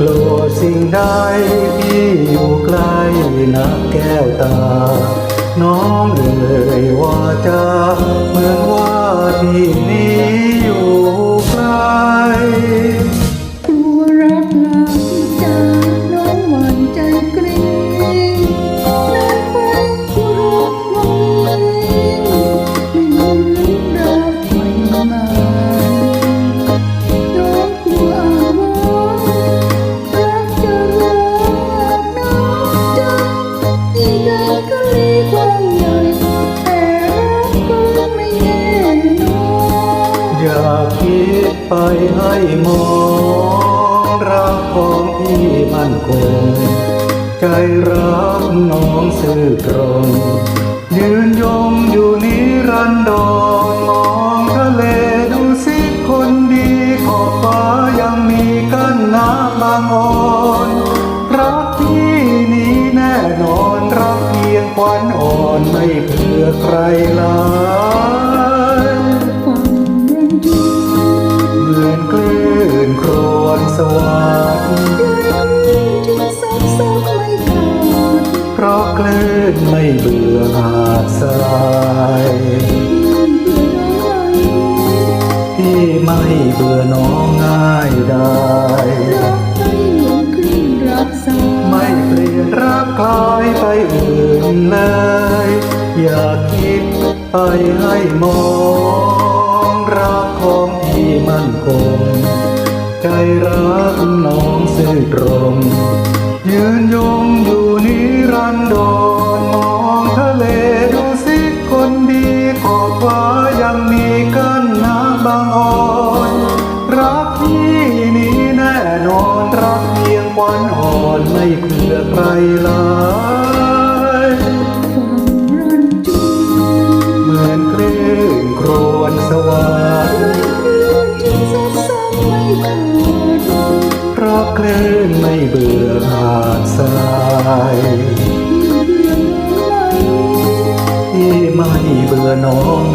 กลัวสิ่งใดที่อยู่ใกล้นักแก้วตา อย่าคิดไปให้มองรักของพี่มั่นคง ใจรักน้องซื่อตรง ยืนยงอยู่นิรันดรมองทะเลดูสิคนดีขอบฟ้ายังมีกันน้ำบางอ่อนรักพี่นี้แน่นอนรักเพียงควันอ่อนไม่เพื่อใครลา นไม่เบื่อหาดทรายพี่ไม่เบื่อน้องง่ายได้รักไม่เหมือนคลื่นรักษาไม่เปลี่ยนรักคลายไปอื่นเลย อย่าคิดไปให้มองรักของพี่มั่นคง ใจรักน้องซื่อตรง ยืนยง ที่ไม่เบื่อน้อง